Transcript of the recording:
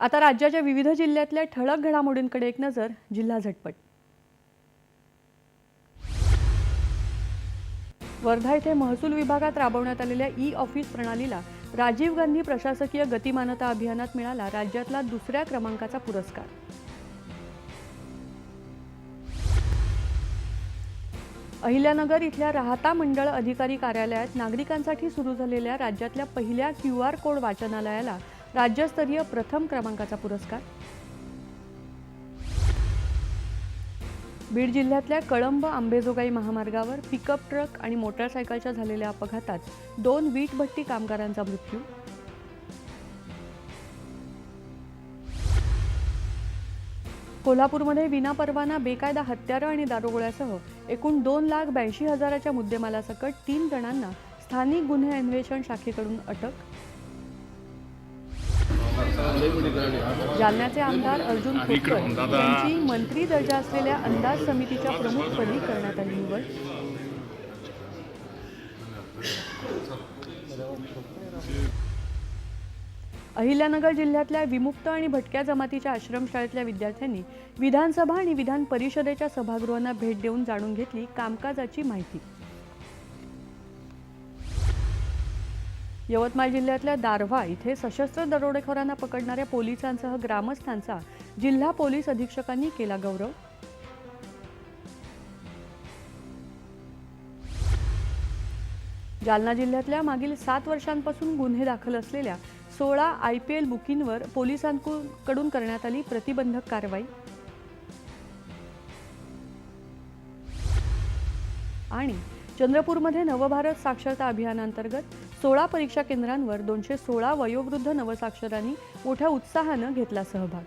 आता राज्याच्या विविध जिल्ह्यातल्या ठळक घडामोडींकडे एक नजर जिल्हा झटपट. वर्धा येथे महसूल विभागात राबवण्यात आलेल्या ई ऑफिस प्रणालीला राजीव गांधी प्रशासकीय गतिमानता अभियानात मिळाला राज्यातला दुसऱ्या क्रमांकाचा पुरस्कार. अहिल्यानगर इथल्या राहता मंडळ अधिकारी कार्यालयात नागरिकांसाठी सुरू झालेल्या राज्यातल्या पहिल्या क्यू आर कोड वाचनालयाला राज्यस्तरीय प्रथम क्रमांकाचा पुरस्कार. बीड जिल्ह्यातल्या कळंब आंबेजोगाई महामार्गावर पिकअप ट्रक आणि मोटारसायकलच्या झालेल्या अपघातात दोन वीटभट्टी कामगारांचा मृत्यू. कोल्हापूरमध्ये विनापरवाना बेकायदा हत्यारं आणि दारोगोळ्यासह एकूण दोन लाख ब्याऐंशी हजाराच्या मुद्देमालासकट तीन जणांना स्थानिक गुन्हे अन्वेषण शाखेकडून अटक. जालन्याचे आमदार अर्जुन खोतकर यांची मंत्री दर्जा असलेल्या अंदाज समितीच्या प्रमुखपदी करण्यात आली निवड. अहिल्यानगर जिल्ह्यातल्या विमुक्त आणि भटक्या जमातीच्या आश्रमशाळेतल्या विद्यार्थ्यांनी विधानसभा आणि विधान परिषदेच्या सभागृहांना भेट देऊन जाणून घेतली कामकाजाची माहिती. यवतमाळ जिल्ह्यातल्या दारव्हा इथे सशस्त्र दरोडेखोरांना पकडणाऱ्या पोलिसांसह ग्रामस्थांचा जिल्हा पोलीस अधीक्षकांनी केला गौरव. जालना जिल्ह्यातल्या मागील सात वर्षांपासून गुन्हे दाखल असलेल्या सोळा आय पी एल बुकींवर पोलिसांकडून करण्यात आली प्रतिबंधक कारवाई. आणि चंद्रपूरमध्ये नवभारत साक्षरता अभियानांतर्गत सोळा परीक्षा केंद्रांवर दोनशे सोळा वयोवृद्ध नवसाक्षरांनी मोठ्या उत्साहानं घेतला सहभाग.